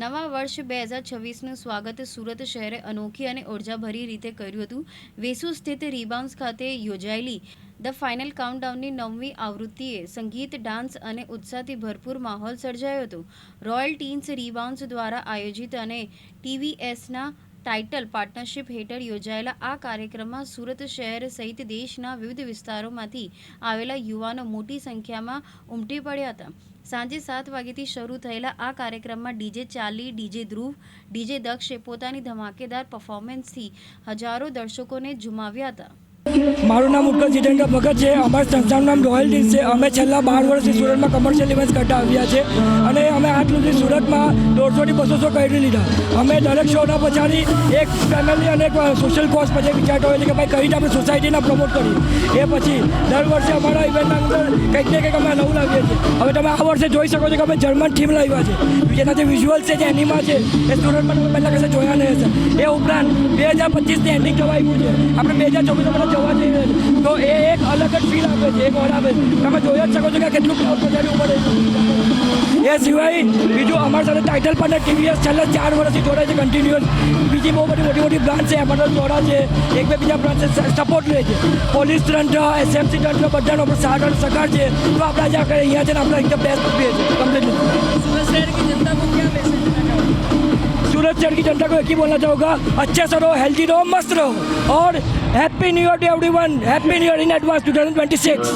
નવા વર્ષ બે હજાર છવ્વીસનું સ્વાગત સુરત શહેરે અનોખી અને ઉર્જાભરી રીતે કર્યું હતું. વેસુ સ્થિત રીબાઉન્સ ખાતે યોજાયેલી ધ ફાઇનલ કાઉન્ટડાઉનની નવમી આવૃત્તિએ સંગીત, ડાન્સ અને ઉત્સાહથી ભરપૂર માહોલ સર્જાયો હતો. રોયલ ટીન્સ રીબાઉન્સ દ્વારા આયોજિત અને ટીવીએસના ટાઇટલ પાર્ટનરશિપ હેઠળ યોજાયેલા આ કાર્યક્રમમાં સુરત શહેર સહિત દેશના વિવિધ વિસ્તારોમાંથી આવેલા યુવાનો મોટી સંખ્યામાં ઉમટી પડ્યા હતા. સાંજે સાત વાગ્યાથી શરૂ થયેલા આ કાર્યક્રમમાં ડીજે ચાલી, ડીજે ધ્રુવ, ડીજે દક્ષે પોતાની ધમાકેદાર પરફોર્મન્સથી હજારો દર્શકોને ઝુમાવ્યા હતા. મારું નામ ઉત્કળ જીતેન્દ્ર ભગત છે. અમારી સંસ્થાનું નામ રોયલ ડીલ છે. અમે છેલ્લા બાર વર્ષથી સુરતમાં કમર્શિયલ ઇવેન્ટ્સ કરતા આવ્યા છે. અને અમે આજ સુધી સુરતમાં દોઢસોથી બસો શો કરી લીધા. અમે દરેક શોના પછાડી એક ફેમિલી અને એક સોશિયલ કોઝ પછી વિચારતા હોય છે કે ભાઈ કઈ રીતે આપણે સોસાયટીને પ્રમોટ કરીએ. એ પછી દર વર્ષે અમારા ઇવેન્ટના અંદર કંઈક ને કંઈક અમે નવું લાવીએ છીએ. હવે તમે આ વર્ષે જોઈ શકો છો કે અમે જર્મન થીમ લાવ્યા છે. જેના જે વિઝ્યુઅલ્સ છે, જે એનિમા છે, એ સુરતમાં તમે પહેલાં કશે જોયા ઉપરાંત બે હજાર પચીસની એન્ડિંગ જવાયું છે આપણે બે હજાર ચોવીસ આપણે જવા જઈ રહ્યા છીએ તો એ એક અલગ જ ફીલ આપે છે એક ઓર આપે તમે જોઈ જ શકો છો કે કેટલું ક્રાઉડ પધાર્યું પડે એ સિવાય બીજું અમારી સાથે ટાઇટલ પણ ટીવીએસ છેલ્લા ચાર વર્ષથી જોડાય છે કન્ટિન્યુઅસ બીજી બહુ બધી મોટી મોટી બ્રાન્ચ છે એમાં જોડા છે એક બે બીજા બ્રાન્ચ સપોર્ટ લે છે પોલીસ તંત્ર એસએમસી તંત્ર બધાનો આપણો સારો સકાર છે તો આપણે આજે આપણે અહીંયા છે ને આપણે એકદમ બેસ્ટ ઉભીએ છીએ કમ્પ્લીટલી સુરત શહેર शहर की जनता को एक ही बोलना चाहूँगा अच्छे से रहो हेल्दी रहो मस्त रहो और happy new year to everyone happy new year in advance 2026